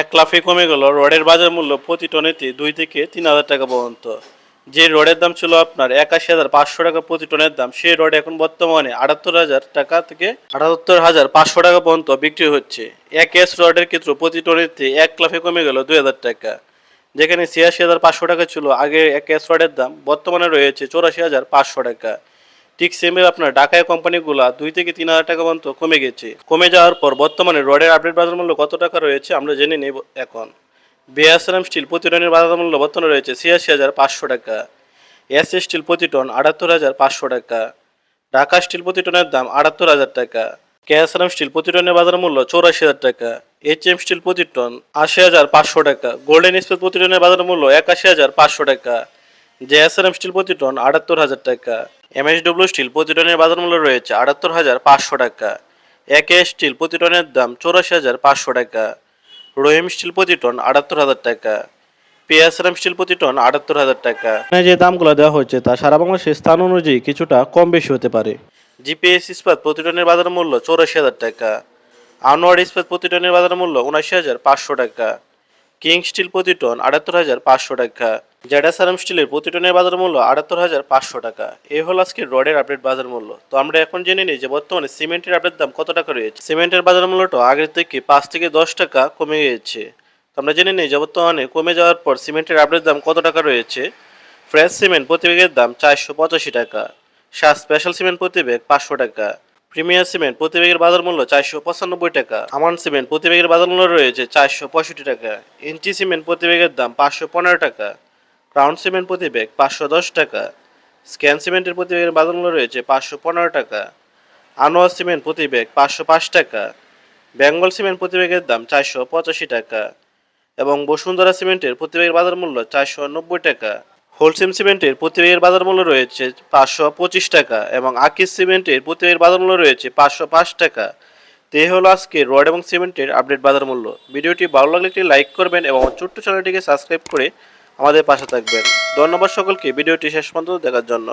এক লাফে কমে গেল। রডের বাজার মূল্য প্রতি টনেতে দুই থেকে তিন হাজার টাকা পর্যন্ত। যে রডের দাম ছিল আপনার একাশি হাজার পাঁচশো টাকা প্রতি টনের দাম, সেই রড এখন বর্তমানে আটাত্তর হাজার টাকা থেকে আটাত্তর হাজার পাঁচশো টাকা পর্যন্ত বিক্রি হচ্ছে। এক এস রডের ক্ষেত্রে প্রতি টনেতে এক লাফে কমে গেল দুই হাজার টাকা। যেখানে ছিয়াশি হাজার পাঁচশো টাকা ছিল, আগে এক এস রডের দাম বর্তমানে রয়েছে চৌরাশি হাজার পাঁচশো টাকা। ঠিক সেমভাবে আপনার ঢাকায় কোম্পানিগুলো দুই থেকে তিন হাজার টাকা পর্যন্ত কমে গেছে। কমে যাওয়ার পর বর্তমানে রডের আপডেট বাজার মূল্য কত টাকা রয়েছে আমরা জেনে নেব এখন। বিএসএম স্টিল প্রতি টনের বাজার মূল্য বর্তমানে রয়েছে ছিয়াশি হাজার পাঁচশো টাকা। এস স্টিল প্রতি টন আটাত্তর হাজার পাঁচশো টাকা। ঢাকা স্টিল প্রতি টনের দাম আটাত্তর হাজার টাকা। কেএসএম স্টিল প্রতি টনের বাজার মূল্য চৌরাশি হাজার টাকা। এইচ এম স্টিল প্রতি টন আশি হাজার পাঁচশো টাকা। গোল্ডেন স্পেস প্রতি টনের বাজার মূল্য একাশি হাজার পাঁচশো টাকা। জেএসএম স্টিল প্রতি টন আটাত্তর হাজার টাকা এমএসডব্লিউ স্টিল প্রতি টনের বাজার মূল্য রয়েছে আটাত্তর হাজার পাঁচশো টাকা একে স্টিল প্রতি টনের দাম চৌরাশি হাজার পাঁচশো টাকা রহিম স্টিল প্রতি টন আটাত্তর হাজার টাকা পিএসএম স্টিল প্রতি টন আটাত্তর হাজার টাকা। এখানে যে দামগুলো দেওয়া হয়েছে তা সারা বাংলাদেশের স্থান অনুযায়ী কিছুটা কম বেশি হতে পারে। জিপিএস ইস্পাত প্রতি টনের বাজার মূল্য চৌরাশি হাজার টাকা আনোয়ার ইস্পাত প্রতি টনের বাজার মূল্য উনআশি হাজার পাঁচশো টাকা কিং স্টিল প্রতি টন আটাত্তর হাজার পাঁচশো টাকা জেডাসারাম স্টিলের প্রতি টনের বাজার মূল্য আটাত্তর হাজার পাঁচশো টাকা। এই হল আজকে রডের আপডেট বাজার মূল্য। তো আমরা এখন জেনে নিই যে বর্তমানে সিমেন্টের আপডেট দাম কত টাকা রয়েছে। সিমেন্টের বাজার মূল্যটা আগের থেকে পাঁচ থেকে দশ টাকা কমে গিয়েছে। তো আমরা জেনে নিই যে বর্তমানে কমে যাওয়ার পর সিমেন্টের আপডেট দাম কত টাকা রয়েছে। ফ্রেশ সিমেন্ট প্রতি ব্যাগের দাম চারশো পঁচাশি টাকা। শাহ স্পেশাল সিমেন্ট প্রতি ব্যাগ পাঁচশো টাকা। প্রিমিয়ার সিমেন্ট প্রতি ব্যাগের বাজার মূল্য চারশো পঁচানব্বই টাকা। আমান সিমেন্ট প্রতি ব্যাগের বাজার মূল্য রয়েছে চারশো পঁয়ষট্টি টাকা। ইঞ্চি সিমেন্ট প্রতি ব্যাগের দাম পাঁচশো পনেরো টাকা। ক্রাউন সিমেন্ট প্রতি ব্যাগ পাঁচশো দশ টাকা। স্ক্যান সিমেন্টের প্রতি ব্যাগের বাজার মূল্য রয়েছে পাঁচশো পনেরো টাকা। আনোয়ার সিমেন্ট প্রতি ব্যাগ পাঁচশো পাঁচ টাকা। বেঙ্গল সিমেন্ট প্রতি ব্যাগের দাম চারশো পঁচাশি টাকা। এবং বসুন্ধরা সিমেন্টের প্রতি ব্যাগের বাজার মূল্য চারশো নব্বই টাকা। হোলসেম সিমেন্টের প্রতি ব্যাগের বাজার মূল্য রয়েছে পাঁচশো পঁচিশ টাকা এবং আকিস সিমেন্টের প্রতি ব্যাগের বাজার মূল্য রয়েছে পাঁচশো পাঁচ টাকা। তো হলো আজকে রড এবং সিমেন্টের আপডেট বাজার মূল্য ভিডিওটি ভালো লাগলে একটি লাইক করবেন এবং ছোট্ট চ্যানেলটিকে সাবস্ক্রাইব করে আমাদের পাশে থাকবেন। ধন্যবাদ সকলকে। ভিডিওটি শেষ পর্যন্ত দেখার জন্য।